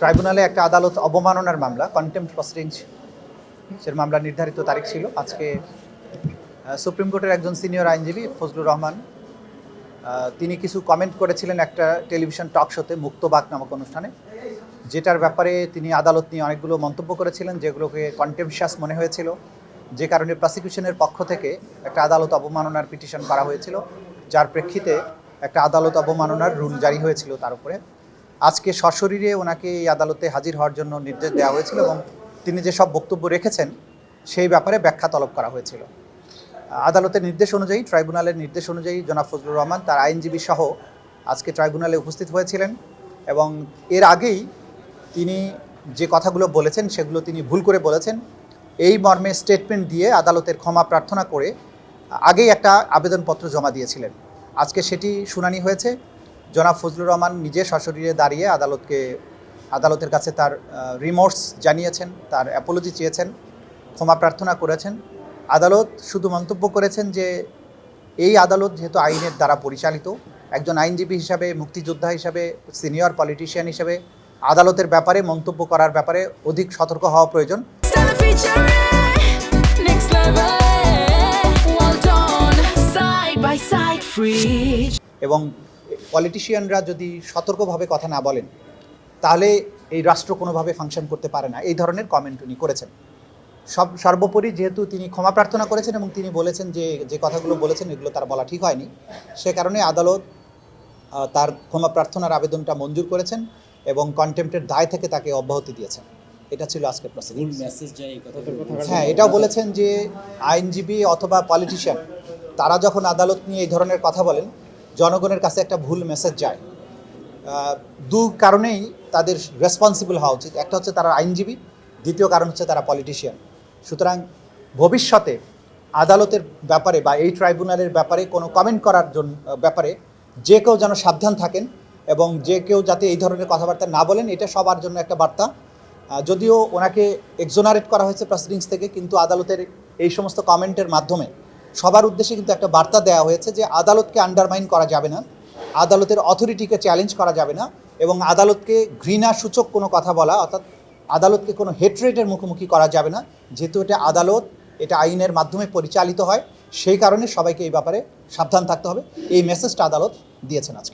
ট্রাইব্যুনালে একটা আদালত অবমাননার মামলা কন্টেম্প প্রসিডিংস সে মামলা নির্ধারিত তারিখ ছিল। আজকে সুপ্রিম কোর্টের একজন সিনিয়র আইনজীবী ফজলুর রহমান তিনি কিছু কমেন্ট করেছিলেন একটা টেলিভিশন টক শোতে মুক্তবাক নামক অনুষ্ঠানে, যেটার ব্যাপারে তিনি আদালত নিয়ে অনেকগুলো মন্তব্য করেছিলেন, যেগুলোকে কন্টেমশিয়াস মনে হয়েছিল। যে কারণে প্রসিকিউশনের পক্ষ থেকে একটা আদালত অবমাননার পিটিশন করা হয়েছিল, যার প্রেক্ষিতে একটা আদালত অবমাননার রুল জারি হয়েছিল তার উপরে। আজকে সশরীরে ওনাকে এই আদালতে হাজির হওয়ার জন্য নির্দেশ দেওয়া হয়েছিল এবং তিনি যে সব বক্তব্য রেখেছেন, সেই ব্যাপারে ব্যাখ্যা তলব করা হয়েছিল। আদালতের নির্দেশ অনুযায়ী, ট্রাইব্যুনালের নির্দেশ অনুযায়ী জনাব ফজলুর রহমান তার আইনজীবী সহ আজকে ট্রাইব্যুনালে উপস্থিত হয়েছিলেন এবং এর আগেই তিনি যে কথাগুলো বলেছেন, সেগুলো তিনি ভুল করে বলেছেন। এই মর্মে স্টেটমেন্ট দিয়ে আদালতের ক্ষমা প্রার্থনা করে আগেই একটা আবেদনপত্র জমা দিয়েছিলেন। আজকে সেটি শুনানি হয়েছে। জনাব ফজলুর রহমান নিজে সশরীরে দাঁড়িয়ে আদালতকে আদালতের কাছে তার রিমোর্স জানিয়েছেন তার অ্যাপোলজি চেয়েছেন ক্ষমা প্রার্থনা করেছেন আদালত শুধু মন্তব্য করেছেন যে এই আদালত যেহেতু আইনের দ্বারা পরিচালিত একজন আইনজীবী হিসাবে মুক্তিযোদ্ধা হিসাবে সিনিয়র পলিটিশিয়ান হিসাবে আদালতের ব্যাপারে মন্তব্য করার ব্যাপারে অধিক সতর্ক হওয়া প্রয়োজন. এবং পলিটিশিয়ানরা যদি সতর্কভাবে কথা না বলেন তাহলে এই রাষ্ট্র কোনোভাবে ফাংশন করতে পারে না। এই ধরনের কমেন্ট উনি করেছেন। সব সর্বোপরি যেহেতু তিনি ক্ষমা প্রার্থনা করেছেন এবং তিনি বলেছেন যে যে কথাগুলো বলেছেন এগুলো তার বলা ঠিক হয়নি। সে কারণে আদালত তার ক্ষমা প্রার্থনার আবেদনটা মঞ্জুর করেছেন এবং কন্টেম্পটের দায় থেকে তাকে অব্যাহতি দিয়েছেন। এটা ছিল আজকের প্রসিডিং কথা হ্যাঁ এটাও বলেছেন যে আইনজীবী অথবা পলিটিশিয়ান তারা যখন আদালত নিয়ে এই ধরনের কথা বলেন জনগণের কাছে একটা ভুল মেসেজ যায়। দু কারণেই তাদের রেসপন্সিবল হওয়া উচিত। একটা হচ্ছে তারা আইনজীবী, দ্বিতীয় কারণ হচ্ছে তারা পলিটিশিয়ান সুতরাং ভবিষ্যতে আদালতের ব্যাপারে বা এই ট্রাইব্যুনালের ব্যাপারে কোনো কমেন্ট করার জন্য ব্যাপারে যে কেউ যেন সাবধান থাকেন এবং যে কেউ যাতে এই ধরনের কথাবার্তা না বলেন, এটা সবার জন্য একটা বার্তা। যদিও ওনাকে এক্সোনারেট করা হয়েছে প্রসিডিংস থেকে, কিন্তু আদালতের এই সমস্ত কমেন্টের মাধ্যমে সবার উদ্দেশ্যে কিন্তু একটা বার্তা দেওয়া হয়েছে যে আদালতকে আন্ডারমাইন করা যাবে না, আদালতের অথরিটিকে চ্যালেঞ্জ করা যাবে না এবং আদালতকে ঘৃণা সূচক কোনো কথা বলা অর্থাৎ আদালতকে কোনো হেট্রেটের মুখোমুখি করা যাবে না। যেহেতু এটা আদালত, এটা আইনের মাধ্যমে পরিচালিত হয়, সেই কারণে সবাইকে এই ব্যাপারে সাবধান থাকতে হবে। এই মেসেজটা আদালত দিয়েছেন আজকে।